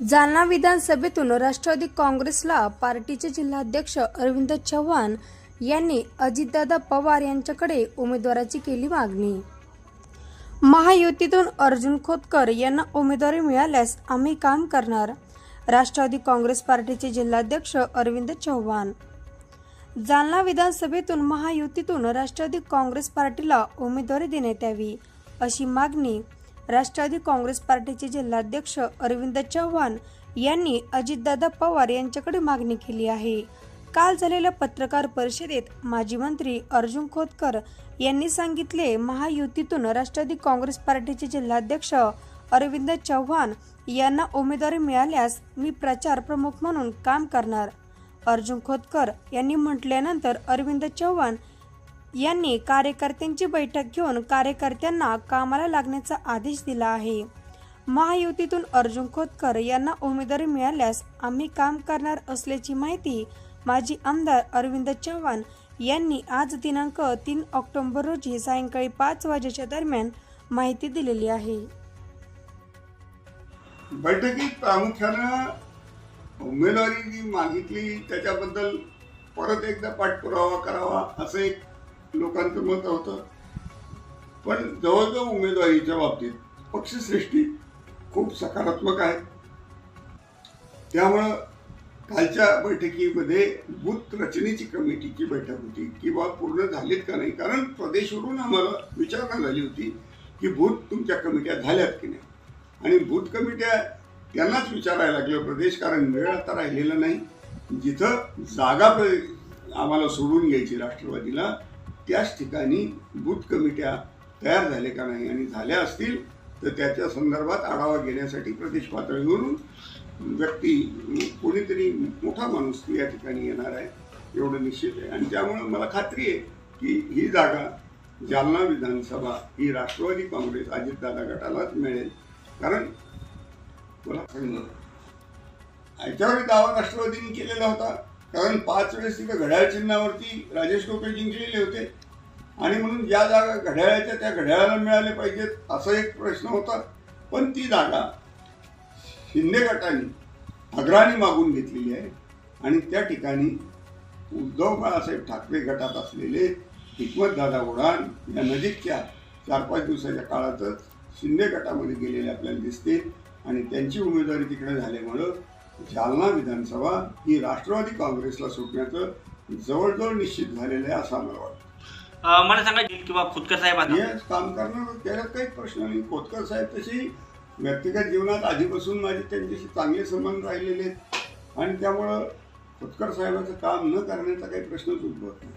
जालना विधानसभेतून राष्ट्रवादी काँग्रेसला पार्टीचे जिल्हाध्यक्ष अरविंद चव्हाण यांनी अजितदादा पवार यांच्याकडे उमेदवाराची केली मागणी. महायुतीतून अर्जुन खोतकर यांना उमेदवारी मिळाल्यास आम्ही काम करणार राष्ट्रवादी काँग्रेस पार्टीचे जिल्हाध्यक्ष अरविंद चव्हाण. जालना विधानसभेतून महायुतीतून राष्ट्रवादी काँग्रेस पार्टीला उमेदवारी देण्यात यावी अशी मागणी राष्ट्रवादी काँग्रेस पार्टीचे जिल्हाध्यक्ष अरविंद चव्हाण यांनी अजितदादा पवार यांच्याकडे मागणी केली आहे. काल झालेल्या पत्रकार परिषदेत माजी मंत्री अर्जुन खोतकर यांनी सांगितले महायुतीतून राष्ट्रवादी काँग्रेस पार्टीचे जिल्हाध्यक्ष अरविंद चव्हाण यांना उमेदवारी मिळाल्यास मी प्रचार प्रमुख म्हणून काम करणार. अर्जुन खोतकर यांनी म्हटल्यानंतर अरविंद चव्हाण यांनी कार्यकर्त्यांची बैठक घेऊन कार्यकर्त्यांना कामाला लागण्याचा आदेश दिला आहे. महायुतीतून अर्जुन खोतकर यांना उमेदवारी मिळाल्यास आम्ही काम करणार असल्याची माहिती माजी आमदार अरविंद चव्हाण यांनी आज दिनांक तीन ऑक्टोबर रोजी सायंकाळी पाच वाजेच्या दरम्यान माहिती दिलेली आहे. बैठकीत प्रामुख्यानं उमेदवारी जी मागितली त्याच्याबद्दल परत एकदा पाठपुरावा करावा असं एक लोकांचं मत होतं. पण जवळजवळ उमेदवारीच्या बाबतीत पक्षश्रेष्ठी खूप सकारात्मक आहे त्यामुळं कालच्या बैठकीमध्ये बूथ रचनेची कमिटीची बैठक होती किंवा पूर्ण झालीत का नाही? कारण प्रदेशवरून आम्हाला विचारणा झाली होती की बूथ तुमच्या कमिट्या झाल्यात की नाही? आणि बूथ कमिट्या त्यांनाच विचारायला लागलं प्रदेश कारण वेळ आता राहिलेला नाही. जिथं जागा आम्हाला सोडून घ्यायची राष्ट्रवादीला त्याच ठिकाणी बूथ कमिट्या तयार झाले का नाही आणि झाल्या असतील तर त्याच्या संदर्भात आढावा घेण्यासाठी प्रदेश पातळीवरून व्यक्ती कोणीतरी मोठा माणूस या ठिकाणी येणार आहे एवढं निश्चित आहे. आणि त्यामुळं मला खात्री आहे की ही जागा जालना विधानसभा ही राष्ट्रवादी काँग्रेस अजितदादा गटालाच मिळेल. कारण बोला याच्यावर दावा राष्ट्रवादीने केलेला होता. कारण पाच वेळेस तिथं घड्याळ चिन्हावरती राजेश टोपे जिंकलेले होते. आणि म्हणून ज्या जागा घड्याळाच्या त्या घड्याळाला मिळाले पाहिजेत असा एक प्रश्न होता. पण ती जागा शिंदे गटाने अग्राणी मागून घेतलेली आहे. आणि त्या ठिकाणी उद्धव बाळासाहेब ठाकरे गटात असलेले हिकमतदादा उडान या नजीकच्या चार पाच दिवसाच्या काळातच शिंदे गटामध्ये गेलेले आपल्याला दिसते. आणि त्यांची उमेदवारी तिकडे झाल्यामुळं जालना विधानसभा ही राष्ट्रवादी काँग्रेसला सुटण्याचं जवळजवळ निश्चित झालेलं आहे असं आम्हाला वाटतं. मला सांगा किंवा खोतकर साहेब हे काम करणार त्याच्यात काही प्रश्न नाही. खोतकर साहेब तशी व्यक्तिगत जीवनात आधीपासून माझे त्यांच्याशी चांगले संबंध राहिलेले आहेत. आणि त्यामुळं खोतकर साहेबाचं काम न करण्याचा काही प्रश्नच उद्भवत नाही.